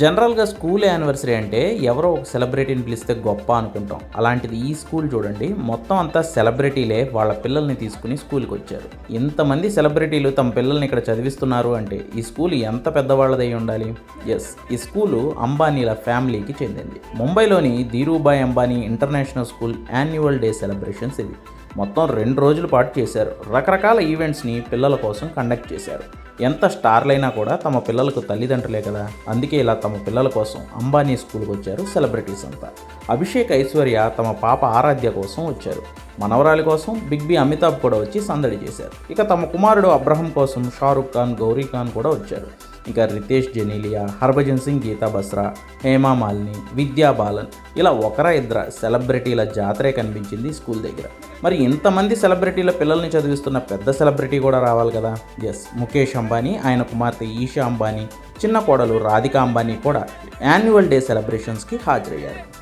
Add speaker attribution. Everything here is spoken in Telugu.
Speaker 1: జనరల్గా స్కూల్ యానివర్సరీ అంటే ఎవరో ఒక సెలబ్రిటీని పిలిస్తే గొప్ప అనుకుంటాం. అలాంటిది ఈ స్కూల్ చూడండి మొత్తం అంతా సెలబ్రిటీలే వాళ్ళ పిల్లల్ని తీసుకుని స్కూల్కి వచ్చారు. ఇంతమంది సెలబ్రిటీలు తమ పిల్లల్ని ఇక్కడ చదివిస్తున్నారు అంటే ఈ స్కూల్ ఎంత పెద్దవాళ్ళదై ఉండాలి? ఎస్ ఈ స్కూలు అంబానీల ఫ్యామిలీకి చెందింది. ముంబైలోని Dhirubhai Ambani international school annual day celebrations ఇది మొత్తం రెండు రోజుల పాటు చేశారు. రకరకాల ఈవెంట్స్ని పిల్లల కోసం కండక్ట్ చేశారు. ఎంత స్టార్లైనా కూడా తమ పిల్లలకు తల్లిదండ్రులే కదా? అందుకే ఇలా తమ పిల్లల కోసం అంబానీ స్కూల్కి వచ్చారు సెలబ్రిటీస్ అంతా. అభిషేక్ ఐశ్వర్య తమ పాప ఆరాధ్య కోసం వచ్చారు. మనవరాలి కోసం బిగ్ బి అమితాబ్ కూడా వచ్చి సందడి చేశారు. ఇక తమ కుమారుడు అబ్రహం కోసం షారుఖ్ ఖాన్ గౌరీ ఖాన్ కూడా వచ్చారు. ఇక రితేష్ జెనీలియా హర్భజన్ సింగ్ గీతా బస్రా హేమా మాలిని విద్యా బాలన్ ఇలా ఒకరా ఇద్దర సెలబ్రిటీల జాతరే కనిపించింది స్కూల్ దగ్గర. మరి ఇంతమంది సెలబ్రిటీల పిల్లల్ని చదివిస్తున్న పెద్ద సెలబ్రిటీ కూడా రావాలి కదా? ఎస్ ముఖేష్ అంబానీ ఆయన కుమార్తె ఈషా అంబానీ చిన్న కోడలు రాధికా అంబానీ కూడా యాన్యువల్ డే సెలబ్రేషన్స్కి హాజరయ్యారు.